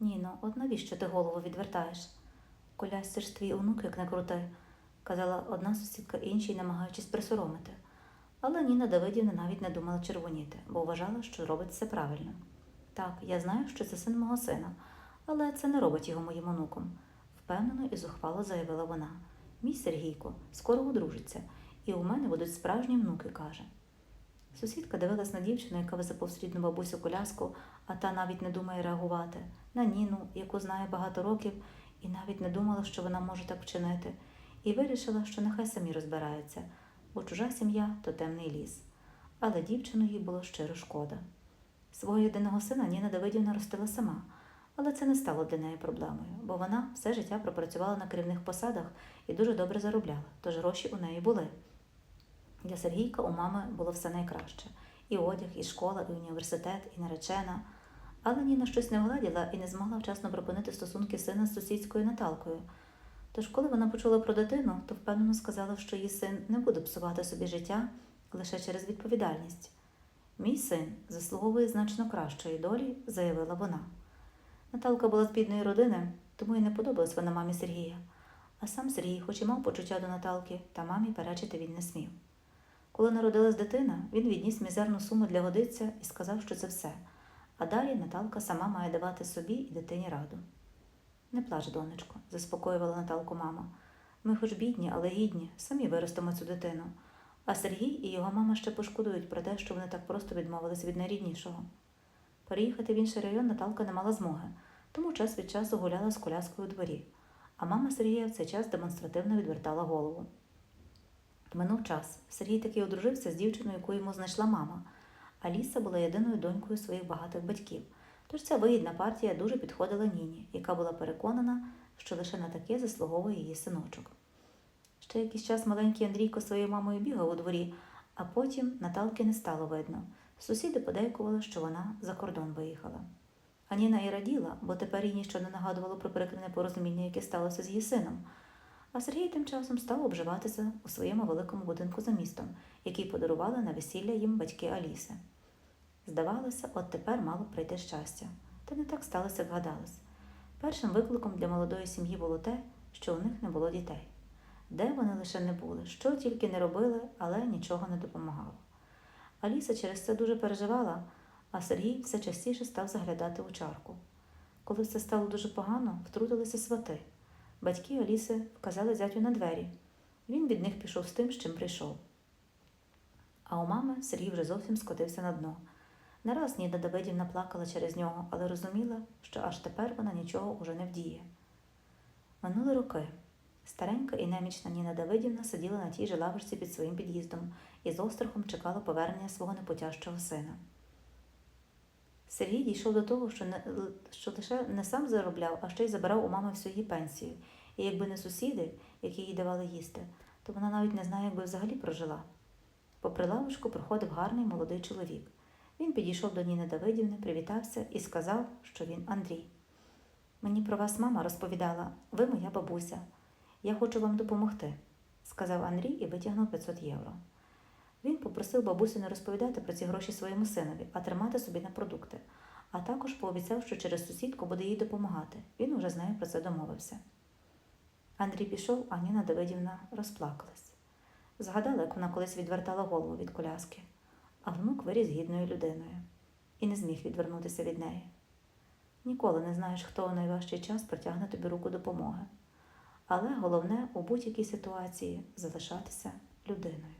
Ніно, от навіщо ти голову відвертаєш? Колясь, це ж твій онук, як не крути, казала одна сусідка іншій, намагаючись присоромити. Але Ніна Давидівна навіть не думала червоніти, бо вважала, що робить все правильно. Так, я знаю, що це син мого сина, але це не робить його моїм онуком, впевнено і зухвало заявила вона. Мій Сергійко скоро одружиться, і у мене будуть справжні внуки, каже. Сусідка дивилась на дівчину, яка везе повз бабусю коляску, а та навіть не думає реагувати, на Ніну, яку знає багато років, і навіть не думала, що вона може так вчинити, і вирішила, що нехай самі розбираються, бо чужа сім'я то темний ліс. Але дівчину їй було щиро шкода. Свого єдиного сина Ніна Давидівна ростила сама, але це не стало для неї проблемою, бо вона все життя пропрацювала на керівних посадах і дуже добре заробляла, тож гроші у неї були. Для Сергійка у мами було все найкраще: і одяг, і школа, і університет, і наречена. Але Ніна щось не владіла і не змогла вчасно припинити стосунки сина з сусідською Наталкою. Тож, коли вона почула про дитину, то впевнено сказала, що її син не буде псувати собі життя лише через відповідальність. Мій син заслуговує значно кращої долі, заявила вона. Наталка була з бідної родини, тому й не подобалась вона мамі Сергія. А сам Сергій, хоч і мав почуття до Наталки, та мамі перечити він не смів. Коли народилась дитина, він відніс мізерну суму для годиця і сказав, що це все. А далі Наталка сама має давати собі і дитині раду. Не плач, донечко, заспокоювала Наталку мама. Ми хоч бідні, але гідні, самі виростимо цю дитину. А Сергій і його мама ще пошкодують про те, що вони так просто відмовились від найріднішого. Переїхати в інший район Наталка не мала змоги, тому час від часу гуляла з коляскою у дворі, а мама Сергія в цей час демонстративно відвертала голову. Минув час. Сергій таки одружився з дівчиною, яку йому знайшла мама. Аліса була єдиною донькою своїх багатих батьків. Тож ця вигідна партія дуже підходила Ніні, яка була переконана, що лише на таке заслуговує її синочок. Ще якийсь час маленький Андрійко своєю мамою бігав у дворі, а потім Наталки не стало видно. Сусіди подейкували, що вона за кордон виїхала. А Ніна і раділа, бо тепер їй ніщо не нагадувало про прикре непорозуміння, яке сталося з її сином. А Сергій тим часом став обживатися у своєму великому будинку за містом, який подарували на весілля їм батьки Аліси. Здавалося, от тепер мало прийти щастя. Та не так сталося, як гадалось. Першим викликом для молодої сім'ї було те, що у них не було дітей. Де вони лише не були, що тільки не робили, але нічого не допомагало. Аліса через це дуже переживала, а Сергій все частіше став заглядати у чарку. Коли все стало дуже погано, втрутилися свати. Батьки Аліси вказали зятю на двері. Він від них пішов з тим, з чим прийшов. А у мами Сергій вже зовсім скотився на дно. Не раз Ніда Давидівна плакала через нього, але розуміла, що аж тепер вона нічого уже не вдіє. Минули роки. Старенька і немічна Ніна Давидівна сиділа на тій же лавочці під своїм під'їздом і з острахом чекала повернення свого непотяжчого сина. Сергій дійшов до того, що, не, що лише не сам заробляв, а ще й забирав у мами всю її пенсію. І якби не сусіди, які їй давали їсти, то вона навіть не знає, як би взагалі прожила. Попри лавочку проходив гарний молодий чоловік. Він підійшов до Ніни Давидівни, привітався і сказав, що він Андрій. Мені про вас мама розповідала, ви моя бабуся. Я хочу вам допомогти, сказав Андрій і витягнув 500 євро. Він попросив бабусю не розповідати про ці гроші своєму синові, а тримати собі на продукти, а також пообіцяв, що через сусідку буде їй допомагати. Він уже з нею про це домовився. Андрій пішов, а Ніна Давидівна розплакалась. Згадала, як вона колись відвертала голову від коляски, а внук виріс гідною людиною і не зміг відвернутися від неї. Ніколи не знаєш, хто у найважчий час протягне тобі руку допомоги. Але головне у будь-якій ситуації залишатися людиною.